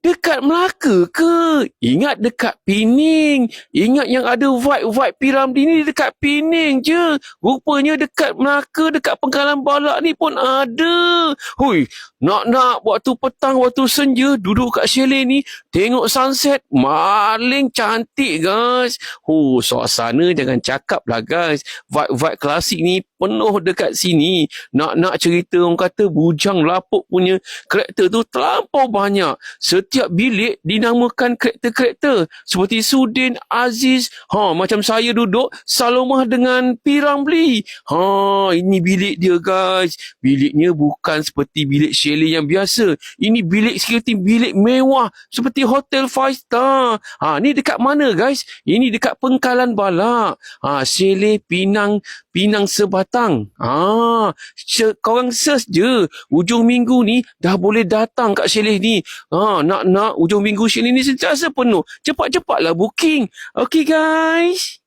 Dekat Melaka ke? Ingat dekat Pening. Ingat yang ada vibe-vibe Piramli ni dekat Pening je. Rupanya dekat Melaka, dekat Pengkalan Balak ni pun ada. Hui, nak-nak waktu petang, waktu senja, duduk kat chalet ni, tengok sunset, maling cantik guys. Oh, suasana jangan cakap lah guys. Vibe-vibe klasik ni penuh dekat sini. Nak-nak cerita orang kata bujang lapuk punya karakter tu terlampau banyak. Setiap bilik dinamakan karakter-karakter. Seperti Sudin, Aziz. Ha, macam saya duduk Salomah dengan Piramli. Ha, ini bilik dia guys. Biliknya bukan seperti bilik chalet yang biasa. Ini bilik seperti bilik mewah. Seperti hotel five star. Ha, ni dekat mana guys? Ini dekat Pengkalan Balak. Ha, chalet Pinang Pinang Sebatang. Se- korang search je. Ujung minggu ni dah boleh datang kat chalet ni. Ah, nak nak ujung minggu chalet ni sentiasa penuh. Cepat-cepatlah booking. Okay guys.